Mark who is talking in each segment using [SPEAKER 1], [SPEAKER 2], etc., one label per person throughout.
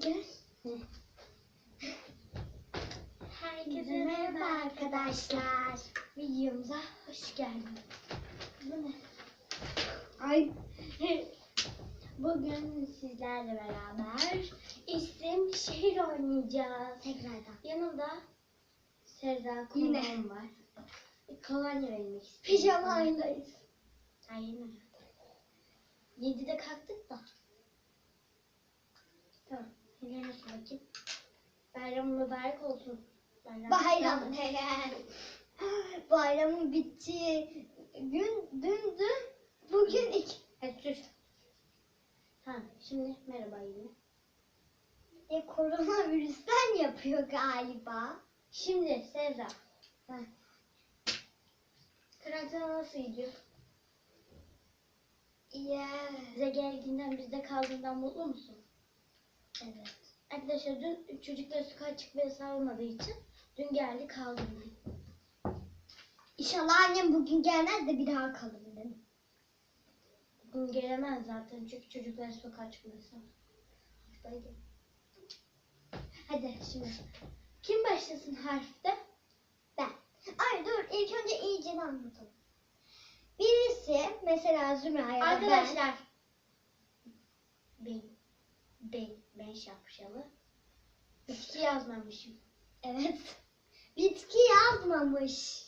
[SPEAKER 1] gel.
[SPEAKER 2] Herkese merhaba arkadaşlar. Videomuza hoş geldiniz. Bu ne?
[SPEAKER 1] Ay
[SPEAKER 2] Bugün sizlerle beraber isim şehir oynayacağız.
[SPEAKER 1] tekrardan.
[SPEAKER 2] Yanımda Serra konuğum var. Kolonya vermek istiyorum.
[SPEAKER 1] Pijama ayındayız.
[SPEAKER 2] Aynen. Yedide kalktık da. Tamam. Nasıl bakayım? Bayram mübarek olsun. Bayram.
[SPEAKER 1] Bayram. Bayramın bittiği gün dündü. Bugün iki.
[SPEAKER 2] Hadi sür. Tamam. Şimdi merhaba yine.
[SPEAKER 1] E, koronavirüsten yapıyor galiba.
[SPEAKER 2] Şimdi.
[SPEAKER 1] Heh.
[SPEAKER 2] Karantina nasıl gidiyor?
[SPEAKER 1] Yeah.
[SPEAKER 2] Bize geldiğinden bizde kaldığından mutlu musun?
[SPEAKER 1] Evet.
[SPEAKER 2] Arkadaşlar dün çocuklar sokağa çıkma yasağı olmadığı için dün geldi kaldı bugün.
[SPEAKER 1] İnşallah annem bugün gelmez de bir daha kalır dedim.
[SPEAKER 2] Bugün gelemez zaten çünkü çocuklar sokağa çıkma yasağı. Hastaydı. Hadi şimdi. Kim başlasın harfte?
[SPEAKER 1] Ben. Ay dur ilk önce iyice anlatalım. Birisi mesela Zümra ya da
[SPEAKER 2] Arkadaşlar. Ben. Ben. Ben şapşalı. Bitki yazmamışım.
[SPEAKER 1] Evet. Bitki yazmamış.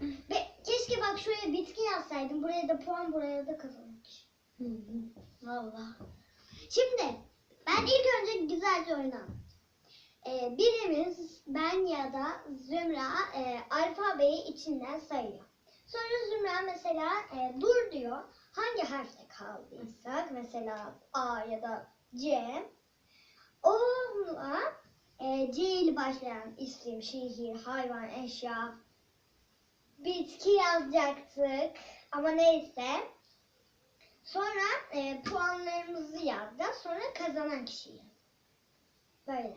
[SPEAKER 1] Ve keşke bak şuraya bitki yazsaydım. Buraya da puan buraya da kazanmış.
[SPEAKER 2] Valla.
[SPEAKER 1] Şimdi ben ilk önce güzelce oynam. Ee, birimiz ben ya da Zümra e, alfabeyi içinden sayıyor. Sonra Zümra mesela e, dur diyor. Hangi harfte kaldıysak mesela A ya da C. Onunla e, C ile başlayan isim, şehir, hayvan, eşya, bitki yazacaktık. Ama neyse. Sonra e, puanlarımızı yazacağız. Sonra kazanan kişiyi. Böyle.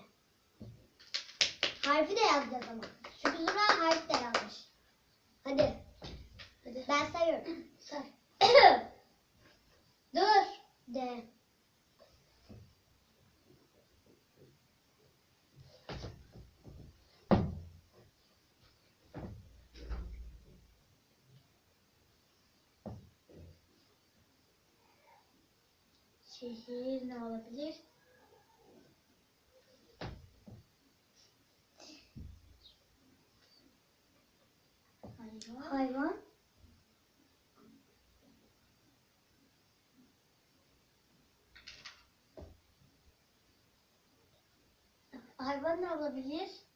[SPEAKER 1] Harfi de yazacağız ama. Çünkü Zura harf de yazmış. Hadi.
[SPEAKER 2] Hadi.
[SPEAKER 1] Ben sayıyorum.
[SPEAKER 2] Say. Dur.
[SPEAKER 1] D.
[SPEAKER 2] Şehir ne olabilir? Hayvan.
[SPEAKER 1] Hayvan.
[SPEAKER 2] Hayvan ne olabilir?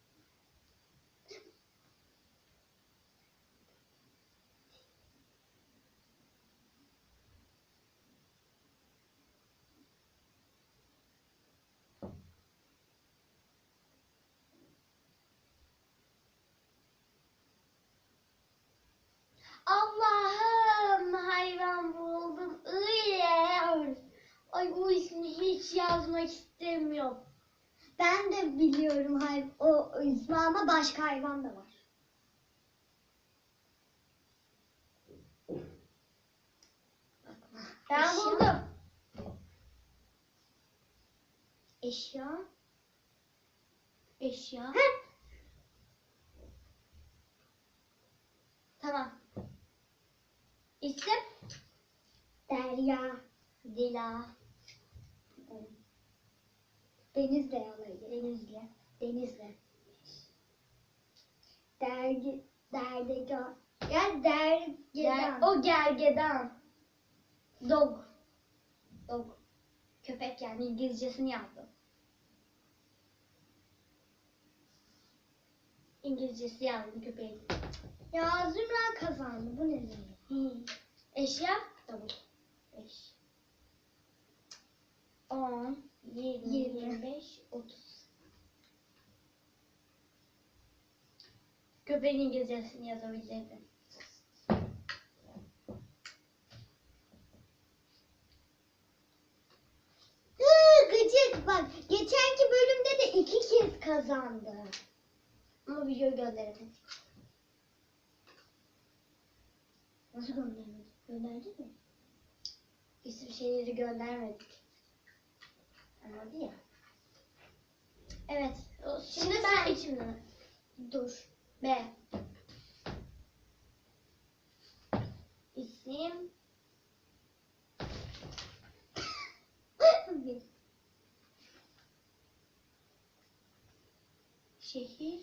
[SPEAKER 2] Allah'ım hayvan buldum. Iy, Ay bu ismi hiç yazmak istemiyorum.
[SPEAKER 1] Ben de biliyorum hay o ismi ama başka hayvan da var.
[SPEAKER 2] Ben
[SPEAKER 1] Eşya.
[SPEAKER 2] buldum.
[SPEAKER 1] Eşya.
[SPEAKER 2] Eşya.
[SPEAKER 1] Heh.
[SPEAKER 2] Tamam. İsim?
[SPEAKER 1] Derya.
[SPEAKER 2] Dila.
[SPEAKER 1] Denizle yalayı.
[SPEAKER 2] Denizli.
[SPEAKER 1] Denizle. Dergi. Derdega. Ya dergedan.
[SPEAKER 2] Ger o gergedan. Dog. Dog. Köpek yani İngilizcesini yazdım. İngilizcesi yazdım köpeğin.
[SPEAKER 1] Ya Zümra kazandı. Bu ne?
[SPEAKER 2] Hı. Eşya? Tavuk. Beş. On. Yirmi.
[SPEAKER 1] Yirmi.
[SPEAKER 2] Yirmi beş. Otuz. Köpeğin İngilizcesini yazabilirdim.
[SPEAKER 1] Gıcık bak. Geçenki bölümde de iki kez kazandı.
[SPEAKER 2] Ama video gönderemedik.
[SPEAKER 1] Nasıl göndermedi? Gönderdin mi?
[SPEAKER 2] İsim şeyleri göndermedik. Anladın ya. Evet. O- Şimdi,
[SPEAKER 1] Şimdi
[SPEAKER 2] ben içimden.
[SPEAKER 1] Dur.
[SPEAKER 2] B. İsim. Şehir.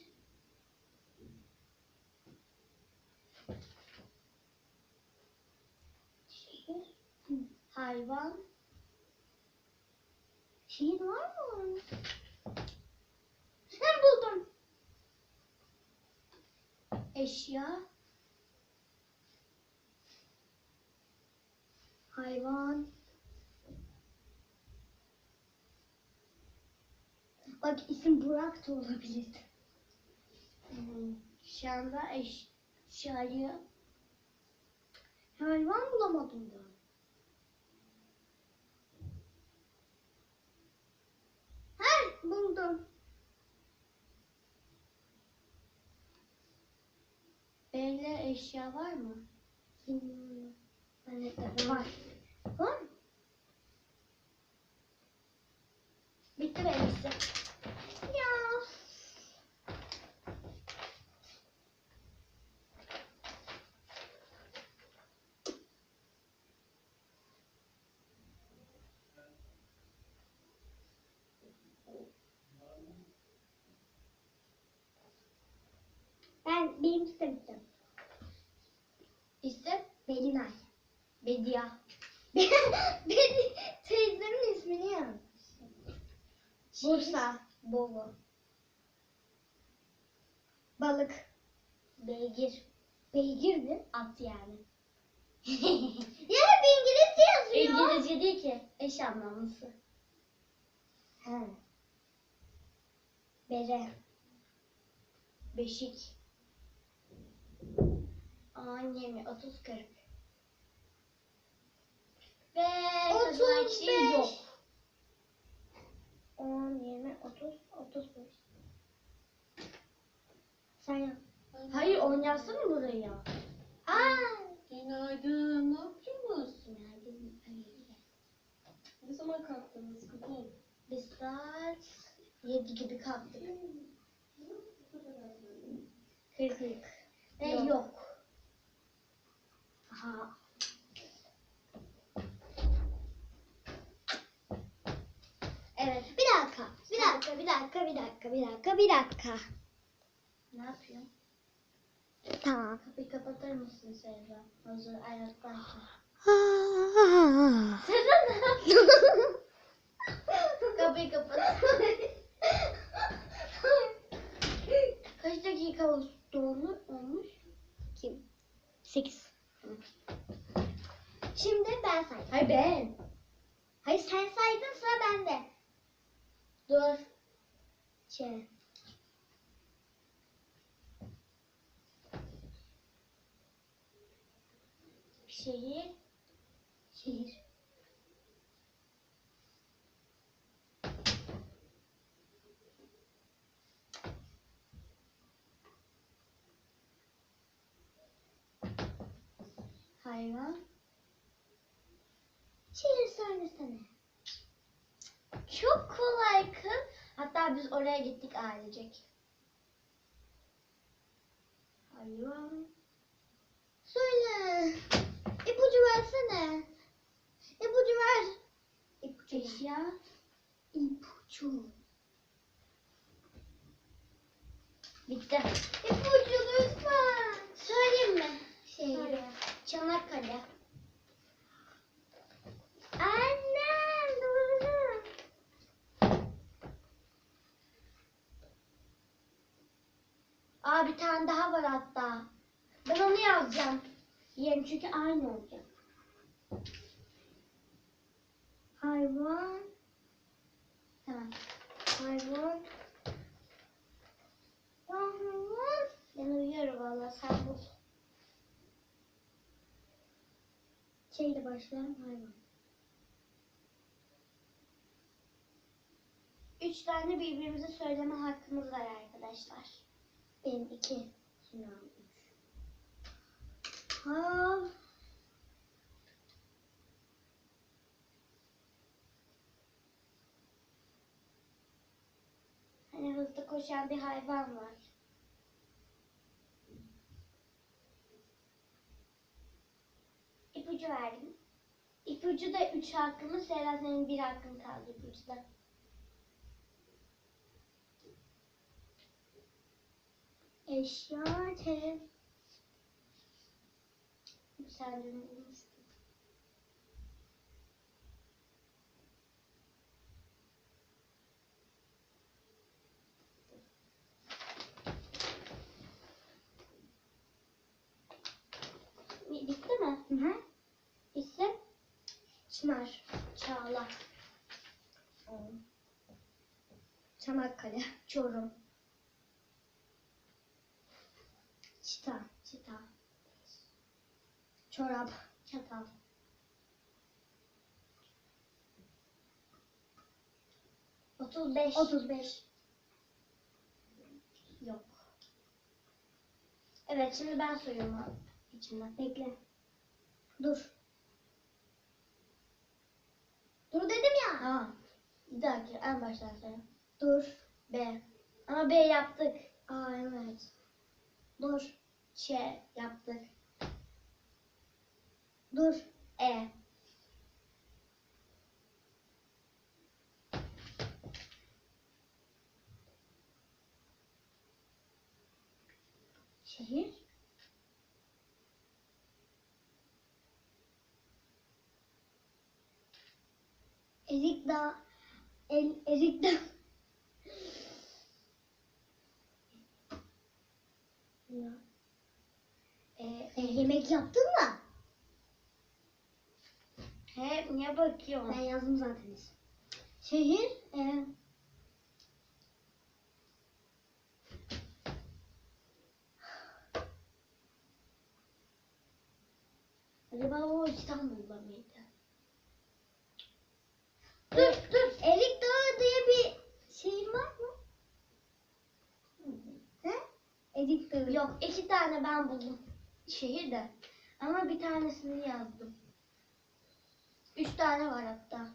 [SPEAKER 1] Şehir.
[SPEAKER 2] Hayvan.
[SPEAKER 1] Şehir var mı? Ben buldum.
[SPEAKER 2] Eşya.
[SPEAKER 1] Hayvan. Bak isim Burak da olabilir.
[SPEAKER 2] Hmm, Şu anda eşyayı.
[SPEAKER 1] Hayvan bulamadım ben. Ha buldum.
[SPEAKER 2] B'yle eşya var mı?
[SPEAKER 1] Bilmiyorum. Ben de
[SPEAKER 2] Var.
[SPEAKER 1] Var mı?
[SPEAKER 2] Bitti benim.
[SPEAKER 1] Ya. Ben birinci sınıftım.
[SPEAKER 2] İsim
[SPEAKER 1] Belinay.
[SPEAKER 2] Bedia.
[SPEAKER 1] Beni teyzemin ismini yazmış.
[SPEAKER 2] Bursa. Bolu.
[SPEAKER 1] Balık.
[SPEAKER 2] Beygir.
[SPEAKER 1] Beygir mi?
[SPEAKER 2] At yani.
[SPEAKER 1] Ya hep İngilizce yazıyor.
[SPEAKER 2] İngilizce değil ki. Eş anlamlısı.
[SPEAKER 1] He. Bere.
[SPEAKER 2] Beşik. An 20, 30, 40. Ve kazanan kişi
[SPEAKER 1] 35.
[SPEAKER 2] yok.
[SPEAKER 1] 10, 20, 30, 35. Sen yap.
[SPEAKER 2] Hayır on yazsana burayı ya.
[SPEAKER 1] Aa!
[SPEAKER 3] Günaydın. Ne yapıyorsunuz?
[SPEAKER 2] Günaydın.
[SPEAKER 3] Ne zaman kalktınız kızım?
[SPEAKER 2] Biz saat 7 gibi kalktık. Kırk. Ve
[SPEAKER 1] Yok.
[SPEAKER 2] yok. Aha. Evet.
[SPEAKER 1] Bir dakika. Bir dakika, bir dakika, bir dakika, bir dakika, bir dakika.
[SPEAKER 2] Ne yapıyorsun?
[SPEAKER 1] Tamam.
[SPEAKER 2] Kapıyı kapatır mısın Serra? Hazır ayaktayken. Serra ne yapıyorsun? Kapıyı kapat. Kaç dakika olmuş? olmuş?
[SPEAKER 1] Kim? 8. Şimdi ben saydım.
[SPEAKER 2] Hayır ben.
[SPEAKER 1] Hayır sen saydın sıra bende.
[SPEAKER 2] Dur.
[SPEAKER 1] Şey.
[SPEAKER 2] Şehir.
[SPEAKER 1] Şehir.
[SPEAKER 2] Hayvan.
[SPEAKER 1] Şehir söylesene.
[SPEAKER 2] Çok kolay kız. Hatta biz oraya gittik ailecek. Hayvan.
[SPEAKER 1] Söyle. İpucu versene. İpucu ver. İpucu.
[SPEAKER 2] Eşya.
[SPEAKER 1] İpucu.
[SPEAKER 2] Bitti.
[SPEAKER 1] İpucu lütfen.
[SPEAKER 2] Söyleyeyim mi?
[SPEAKER 1] Şehir.
[SPEAKER 2] Söyle. Çanakkale.
[SPEAKER 1] Annem doğru.
[SPEAKER 2] Aa bir tane daha var hatta. Ben onu yazacağım. Yerim çünkü aynı olacak.
[SPEAKER 1] Hayvan.
[SPEAKER 2] Tamam.
[SPEAKER 1] Hayvan.
[SPEAKER 2] Ben uyuyorum valla sen bul.
[SPEAKER 1] Şeyle başlayan hayvan.
[SPEAKER 2] Üç tane birbirimize söyleme hakkımız var arkadaşlar.
[SPEAKER 1] Benim iki. Sinan üç. Ha.
[SPEAKER 2] Hani hızlı koşan bir hayvan var. İpucu verdim. İpucu da 3 hakkımız. Sera senin 1 hakkın kaldı ipucuda.
[SPEAKER 1] Eşya, telefon.
[SPEAKER 2] Sen dün
[SPEAKER 1] Çanakkale.
[SPEAKER 2] Çorum.
[SPEAKER 1] Çita.
[SPEAKER 2] Çıta.
[SPEAKER 1] Çorap.
[SPEAKER 2] Çatal. Otuz beş.
[SPEAKER 1] 35.
[SPEAKER 2] Yok. Evet şimdi ben soruyorum içimden.
[SPEAKER 1] Bekle. Dur. Dur dedim ya.
[SPEAKER 2] Tamam. Bir dahaki en baştan söyle.
[SPEAKER 1] Dur.
[SPEAKER 2] B. Ama B yaptık.
[SPEAKER 1] Aa evet. Dur.
[SPEAKER 2] Ç yaptık.
[SPEAKER 1] Dur.
[SPEAKER 2] E.
[SPEAKER 1] Şehir. Erik Dağı. El, Erik Dağı. Ya.
[SPEAKER 2] E,
[SPEAKER 1] E, yemek yaptın mı?
[SPEAKER 2] He niye bakıyorsun?
[SPEAKER 1] Ben yazdım zaten. Şehir. E,
[SPEAKER 2] Acaba o İstanbul'da mıydı?
[SPEAKER 1] dur dur. Erik Dağı diye bir şehir var mı? He? Erik Dağı.
[SPEAKER 2] Yok ben buldum. Şehir de. Ama bir tanesini yazdım. Üç tane var hatta.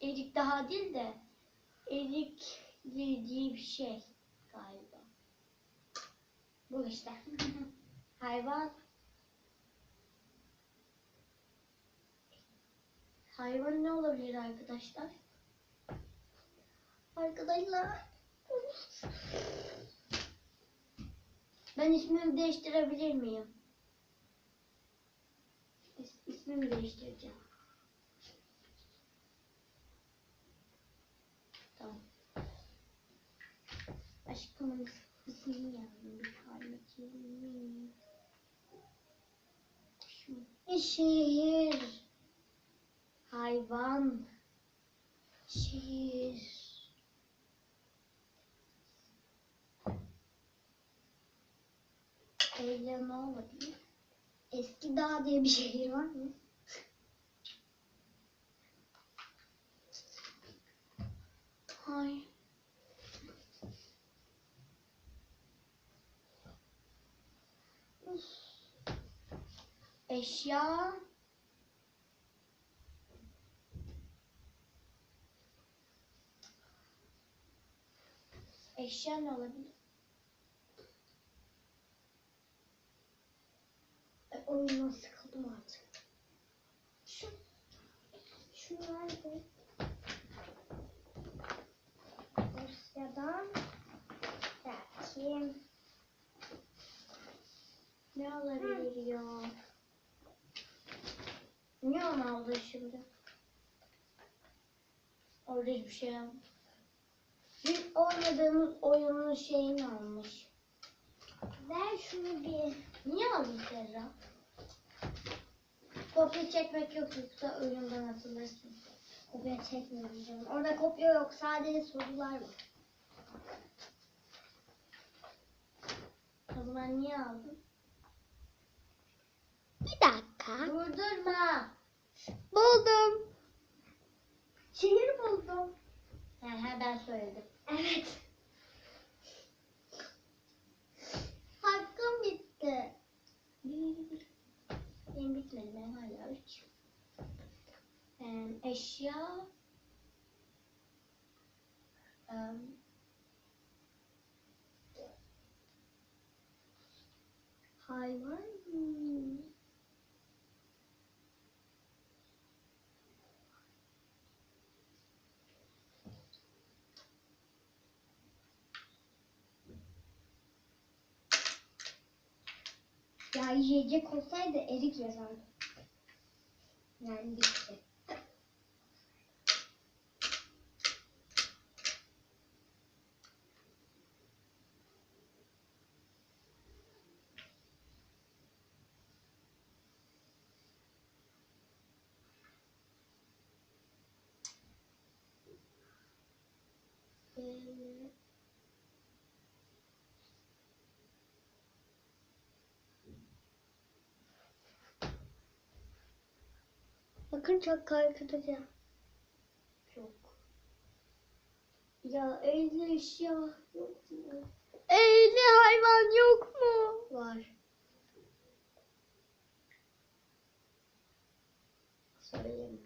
[SPEAKER 2] Erik daha değil de Erik diye bir şey galiba. Bu işte. Hayvan. Hayvan ne olabilir arkadaşlar?
[SPEAKER 1] Arkadaşlar.
[SPEAKER 2] Ben ismimi değiştirebilir miyim? İs- İsmimi değiştireceğim. Tamam. Aşkımın ismini yazdım bir. Şu
[SPEAKER 1] Şehir.
[SPEAKER 2] hayvan. Şehir. Eyle ne olabilir?
[SPEAKER 1] Eski Dağ diye bir şehir var mı?
[SPEAKER 2] Hayır. Eşya. Eşya ne olabilir?
[SPEAKER 1] E, oyundan sıkıldım artık. Şu, şu nerede? Rusya'dan belki
[SPEAKER 2] Ne olabilir ya? Niye onu aldı şimdi? Orada hiçbir şey yok. Dün oynadığımız oyunun şeyini almış.
[SPEAKER 1] ver şunu bir.
[SPEAKER 2] Niye aldın Serra? Kopya çekmek yok yoksa oyundan atılırsın.
[SPEAKER 1] Kopya çekmiyorum canım. Orada kopya yok. Sadece sorular var.
[SPEAKER 2] O zaman niye aldın?
[SPEAKER 1] Bir dakika.
[SPEAKER 2] Durdurma.
[SPEAKER 1] Buldum. Şehir buldum.
[SPEAKER 2] He he ben söyledim.
[SPEAKER 1] Evet. Hakkım bitti
[SPEAKER 2] benim bitmedi. Ben hala 3. Ee, eşya ee,
[SPEAKER 1] hayvan Ya yiyecek olsaydı erik yazardım. Yani bitti. Ee, Bakın çok korkutucu.
[SPEAKER 2] çok.
[SPEAKER 1] Ya evde eşya yok mu? Evde hayvan yok mu?
[SPEAKER 2] Var. Söyleme.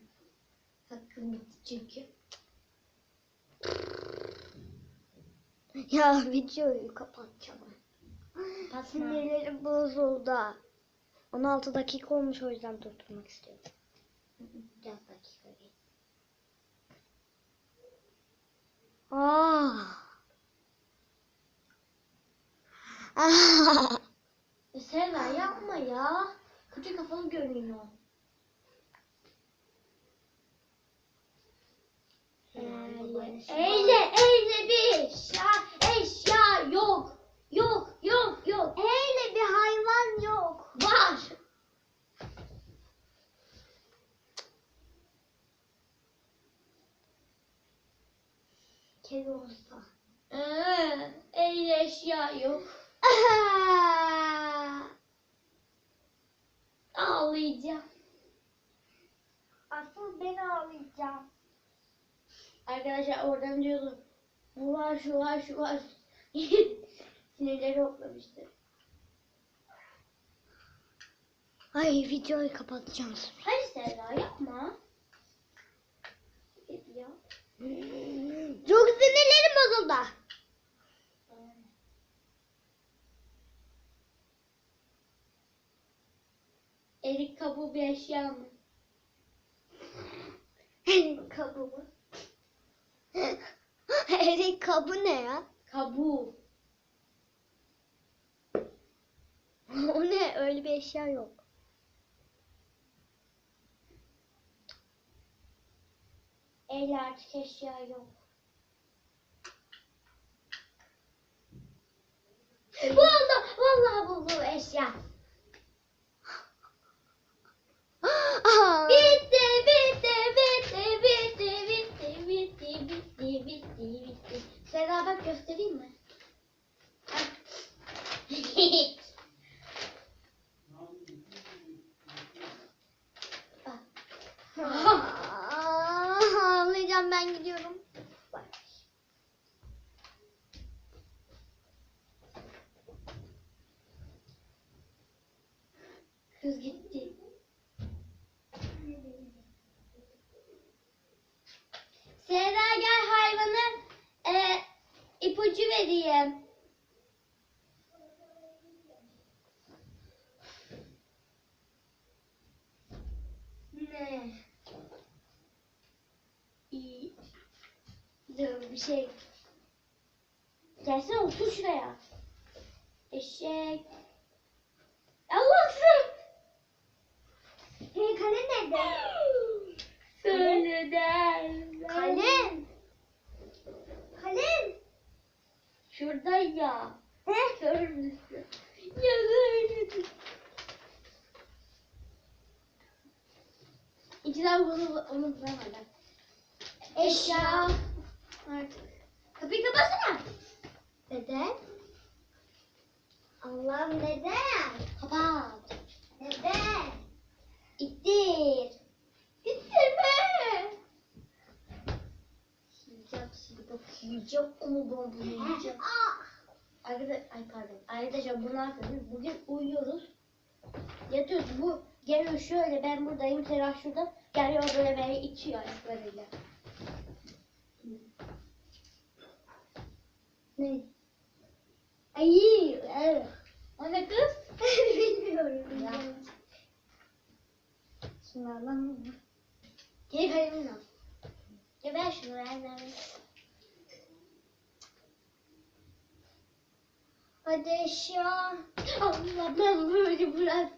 [SPEAKER 2] Hakkım bitti çünkü.
[SPEAKER 1] Ya videoyu kapatacağım. Sinirlerim bozuldu. 16 dakika olmuş o yüzden durdurmak istiyorum.
[SPEAKER 2] Bir ah. ah.
[SPEAKER 1] dakika şöyle.
[SPEAKER 2] Oh. Server yapma ya. Kötü kafalı görünüyor.
[SPEAKER 1] Eyle.
[SPEAKER 2] Yok. Ağlayacağım.
[SPEAKER 1] Asıl ben ağlayacağım.
[SPEAKER 2] Arkadaşlar oradan diyordu. Bu var, şu var, şu var. Sinirleri hoplamıştı.
[SPEAKER 1] Ay videoyu kapatacağım.
[SPEAKER 2] Hayır Serra yapma.
[SPEAKER 1] Çok sinirlerim bozuldu.
[SPEAKER 2] Erik kabuğu bir eşya mı?
[SPEAKER 1] Kabı mı? Erik kabı ne ya?
[SPEAKER 2] Kabuğu.
[SPEAKER 1] o ne? Öyle bir eşya yok.
[SPEAKER 2] Eyle artık eşya yok. Buldum. Vallahi buldum eşya. Bitti, bitti, bitti, bitti, bitti, bitti, bitti, bitti, bitti. Serra bak göstereyim mi?
[SPEAKER 1] Ağlayacağım ben gidiyorum.
[SPEAKER 2] Bak. Kız gitti. Serra gel hayvanı e, ipucu vereyim.
[SPEAKER 1] Ne?
[SPEAKER 2] İyi. Dur bir şey. Gelsene otur şuraya. Eşek. Allah'ım.
[SPEAKER 1] Hey kalem nerede?
[SPEAKER 2] Söyle der.
[SPEAKER 1] Kalem. Kalem.
[SPEAKER 2] Şurada ya.
[SPEAKER 1] He?
[SPEAKER 2] Görür müsün? Ya böyle. İkizler bunu onu bulamadı. Eşya. Artık. Kapıyı kapatsana.
[SPEAKER 1] Neden? Allah'ım neden?
[SPEAKER 2] Kapat.
[SPEAKER 1] Neden?
[SPEAKER 2] İttir. İttirme. Yiyeceğim şimdi bak yiyeceğim onu ben bunu yiyeceğim. Arkadaşlar, ay pardon. Arkadaşlar bunu yapıyoruz. Bugün uyuyoruz. Yatıyoruz. Bu geliyor şöyle ben buradayım. Serah şurada. Geliyor böyle beni itiyor ayaklarıyla. Ne? Ayı.
[SPEAKER 1] Evet.
[SPEAKER 2] O ne kız?
[SPEAKER 1] Bilmiyorum. Ya. Şunu alalım mı?
[SPEAKER 2] Gel kalemi al. Ya ben şunu ver.
[SPEAKER 1] Hadi eşya.
[SPEAKER 2] Allah ben böyle bırak.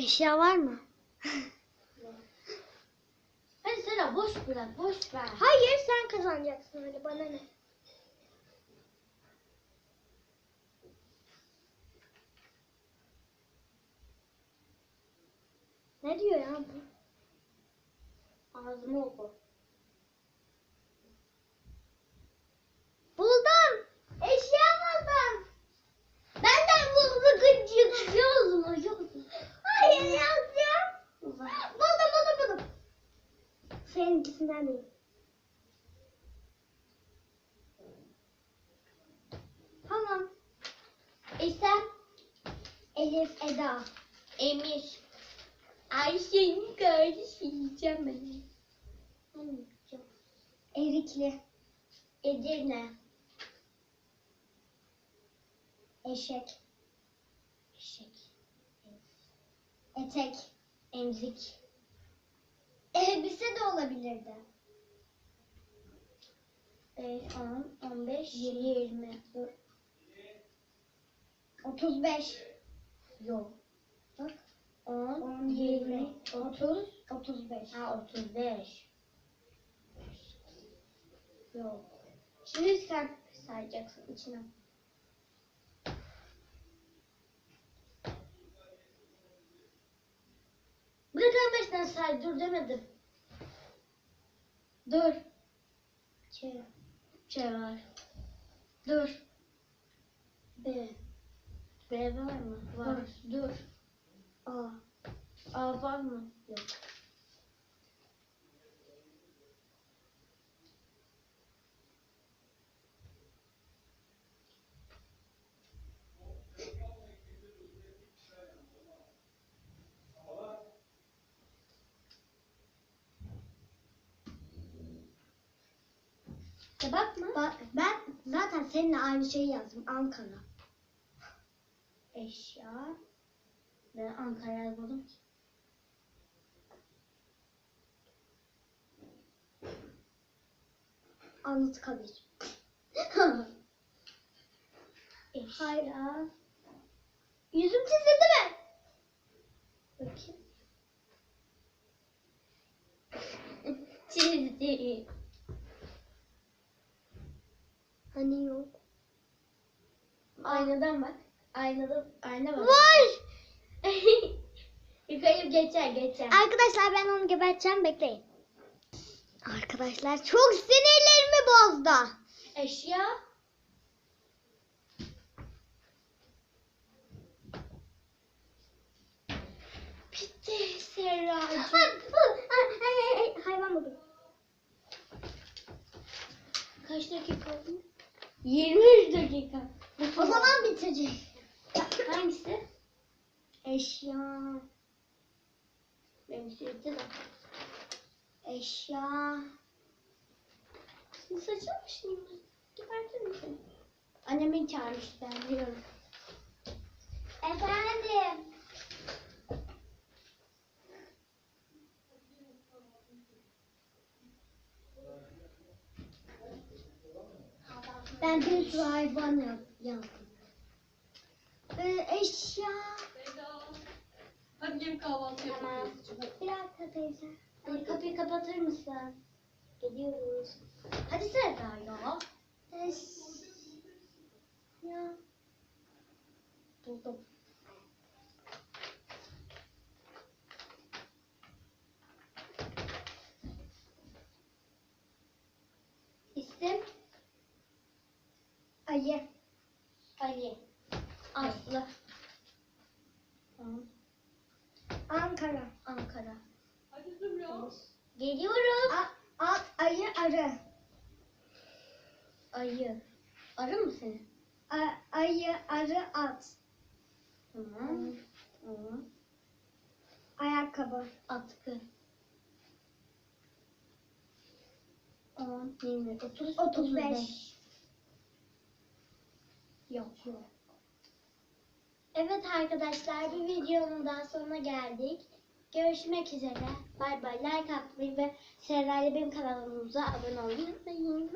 [SPEAKER 1] Eşya var mı?
[SPEAKER 2] Hadi Sera boş bırak boş ver.
[SPEAKER 1] Hayır sen kazanacaksın öyle bana ne? Ne diyor ya bu?
[SPEAKER 2] Ağzımı oku.
[SPEAKER 1] Buldum. Eşya buldum.
[SPEAKER 2] Benden buldu gıcık. Yazma yazma.
[SPEAKER 1] Hayır yazacağım. Buldum buldum buldum. Seninkisinden değil. Tamam.
[SPEAKER 2] İsem
[SPEAKER 1] Elif, Eda.
[SPEAKER 2] Emir. Ayşe'nin kardeşi yiyeceğim ben. Anlayacağım.
[SPEAKER 1] Erikli.
[SPEAKER 2] Edirne.
[SPEAKER 1] Eşek.
[SPEAKER 2] Eşek.
[SPEAKER 1] Etek.
[SPEAKER 2] Emzik.
[SPEAKER 1] Elbise de olabilirdi.
[SPEAKER 2] 5, 10, 15, 20. Dur.
[SPEAKER 1] 35.
[SPEAKER 2] Yok.
[SPEAKER 1] Bak.
[SPEAKER 2] 10,
[SPEAKER 1] 10,
[SPEAKER 2] 20,
[SPEAKER 1] 20,
[SPEAKER 2] 30.
[SPEAKER 1] 35.
[SPEAKER 2] Ha 35. Yok.
[SPEAKER 1] Şimdi sen.
[SPEAKER 2] Sayacaksın içine. Bırak 15'ten say dur demedim. Dur.
[SPEAKER 1] Ç.
[SPEAKER 2] Ç var. Dur. B. B var mı? Var.
[SPEAKER 1] Var.
[SPEAKER 2] Dur.
[SPEAKER 1] A.
[SPEAKER 2] A var mı? Yok.
[SPEAKER 1] Kebap mı? Bak, ben zaten seninle aynı şeyi yazdım. Ankara.
[SPEAKER 2] Eşya. Ben Ankara yazmadım ki.
[SPEAKER 1] Anıtkabir.
[SPEAKER 2] Eşya.
[SPEAKER 1] Hayır. Yüzüm çizildi mi?
[SPEAKER 2] Bakayım. Çizdi.
[SPEAKER 1] Hani.
[SPEAKER 2] Aynadan bak. Aynada ayna var.
[SPEAKER 1] Var.
[SPEAKER 2] Yıkayıp geçer geçer.
[SPEAKER 1] Arkadaşlar ben onu geberteceğim bekleyin. Arkadaşlar çok sinirlerimi bozdu.
[SPEAKER 2] Eşya. Bitti Serracığım.
[SPEAKER 1] Hayvan buldum.
[SPEAKER 2] Kaç dakika oldu? 23 dakika.
[SPEAKER 1] O zaman bitecek.
[SPEAKER 2] Hangisi?
[SPEAKER 1] Eşya.
[SPEAKER 2] Benim sürekli de.
[SPEAKER 1] Eşya.
[SPEAKER 2] Şimdi saçım mı şimdi? Gebertir misin? Annemin çağırmış ben biliyorum.
[SPEAKER 1] Efendim. Ben bir sürü hayvan yaz- yazdım. Ee, eşya.
[SPEAKER 3] Eda. Hadi gelin kahvaltı
[SPEAKER 2] Tamam.
[SPEAKER 3] yapalım.
[SPEAKER 1] Bir dakika teyze.
[SPEAKER 2] Hadi kapıyı kapatır mısın? Geliyoruz. Hadi Serra ya.
[SPEAKER 1] Eşya.
[SPEAKER 2] Buldum. İsim
[SPEAKER 1] Ayı.
[SPEAKER 2] Ali. Aslı. Tamam.
[SPEAKER 1] Ankara.
[SPEAKER 2] Ankara. Geliyoruz.
[SPEAKER 1] A- at, ayı, arı.
[SPEAKER 2] Ayı. Arı mı seni?
[SPEAKER 1] A- ayı, arı, at.
[SPEAKER 2] Tamam. Tamam.
[SPEAKER 1] Ayakkabı.
[SPEAKER 2] Atkı. 10, 20, 30,
[SPEAKER 1] 35.
[SPEAKER 2] Yok yapıyor. Evet arkadaşlar bir videonun daha sonuna geldik. Görüşmek üzere. Bay bay. Like atmayı ve Serra'yla benim kanalımıza abone olmayı unutmayın.